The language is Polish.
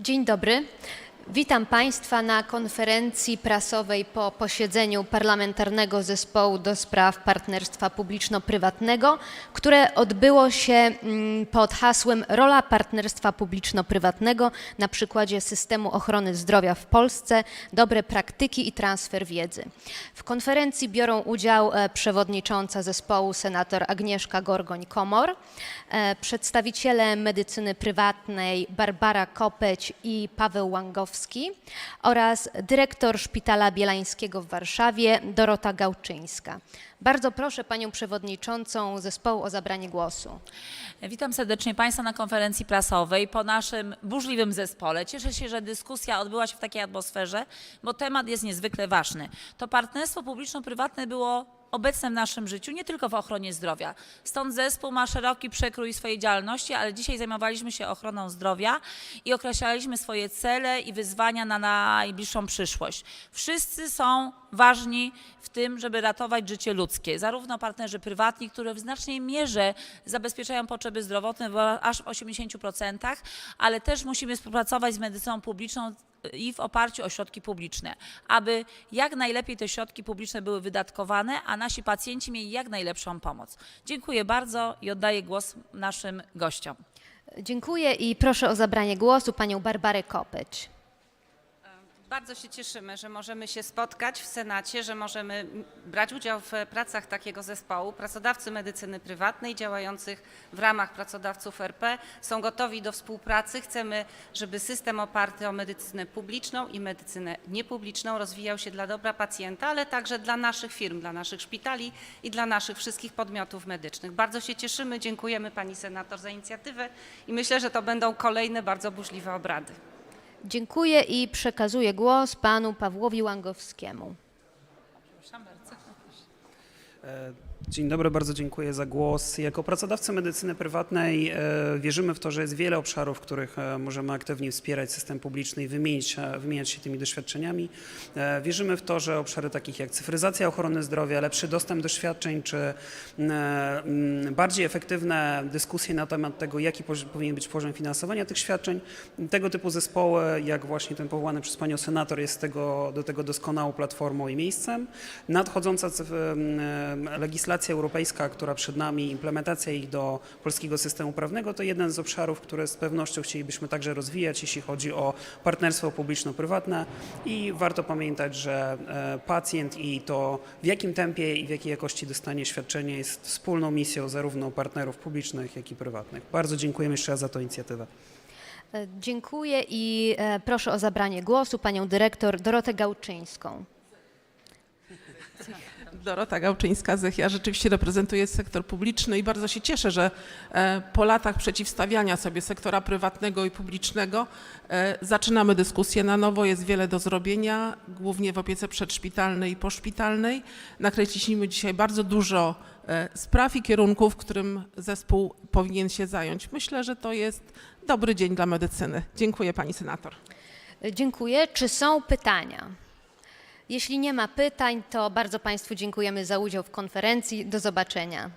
Dzień dobry. Witam Państwa na konferencji prasowej po posiedzeniu Parlamentarnego Zespołu do Spraw Partnerstwa Publiczno-Prywatnego, które odbyło się mm, pod hasłem Rola partnerstwa publiczno-prywatnego na przykładzie systemu ochrony zdrowia w Polsce, dobre praktyki i transfer wiedzy. W konferencji biorą udział e, przewodnicząca zespołu senator Agnieszka Gorgoń-Komor, e, przedstawiciele medycyny prywatnej Barbara Kopeć i Paweł Łangowski oraz dyrektor Szpitala Bielańskiego w Warszawie Dorota Gałczyńska. Bardzo proszę panią przewodniczącą zespołu o zabranie głosu. Witam serdecznie Państwa na konferencji prasowej po naszym burzliwym zespole. Cieszę się, że dyskusja odbyła się w takiej atmosferze, bo temat jest niezwykle ważny. To partnerstwo publiczno-prywatne było obecne w naszym życiu, nie tylko w ochronie zdrowia. Stąd zespół ma szeroki przekrój swojej działalności, ale dzisiaj zajmowaliśmy się ochroną zdrowia i określaliśmy swoje cele i wyzwania na najbliższą przyszłość. Wszyscy są ważni w tym, żeby ratować życie ludzkie. Zarówno partnerzy prywatni, które w znacznej mierze zabezpieczają potrzeby zdrowotne, aż w 80%, ale też musimy współpracować z medycyną publiczną i w oparciu o środki publiczne, aby jak najlepiej te środki publiczne były wydatkowane, a nasi pacjenci mieli jak najlepszą pomoc. Dziękuję bardzo i oddaję głos naszym gościom. Dziękuję i proszę o zabranie głosu panią Barbarę Kopeć. Bardzo się cieszymy, że możemy się spotkać w Senacie, że możemy brać udział w pracach takiego zespołu. Pracodawcy medycyny prywatnej działających w ramach pracodawców RP są gotowi do współpracy. Chcemy, żeby system oparty o medycynę publiczną i medycynę niepubliczną rozwijał się dla dobra pacjenta, ale także dla naszych firm, dla naszych szpitali i dla naszych wszystkich podmiotów medycznych. Bardzo się cieszymy, dziękujemy pani senator za inicjatywę i myślę, że to będą kolejne bardzo burzliwe obrady. Dziękuję i przekazuję głos panu Pawłowi Łangowskiemu. E, Dzień dobry, bardzo dziękuję za głos. Jako pracodawcy medycyny prywatnej e, wierzymy w to, że jest wiele obszarów, w których e, możemy aktywnie wspierać system publiczny i wymienić, e, wymieniać się tymi doświadczeniami. Wierzymy w to, że obszary takich jak cyfryzacja ochrony zdrowia, lepszy dostęp do świadczeń, czy bardziej efektywne dyskusje na temat tego, jaki powinien być poziom finansowania tych świadczeń, tego typu zespoły, jak właśnie ten powołany przez panią senator, jest tego, do tego doskonałą platformą i miejscem. Nadchodząca cyf- europejska, która przed nami, implementacja ich do polskiego systemu prawnego, to jeden z obszarów, które z pewnością chcielibyśmy także rozwijać, jeśli chodzi o partnerstwo publiczno-prywatne i warto pamiętać, że e, pacjent i to w jakim tempie i w jakiej jakości dostanie świadczenie jest wspólną misją zarówno partnerów publicznych, jak i prywatnych. Bardzo dziękujemy jeszcze raz za tę inicjatywę. E, Dziękuję i e, proszę o zabranie głosu panią dyrektor Dorotę Gałczyńską. Dorota Gałczyńska-Zech. Ja rzeczywiście reprezentuję sektor publiczny i bardzo się cieszę, że e, po latach przeciwstawiania sobie sektora prywatnego i publicznego e, zaczynamy dyskusję na nowo. Jest wiele do zrobienia, głównie w opiece przedszpitalnej i poszpitalnej. Nakreśliliśmy dzisiaj bardzo dużo e, spraw i kierunków, którym zespół powinien się zająć. Myślę, że to jest dobry dzień dla medycyny. Dziękuję pani senator. Dziękuję. Czy są pytania? Jeśli nie ma pytań, to bardzo Państwu dziękujemy za udział w konferencji. Do zobaczenia.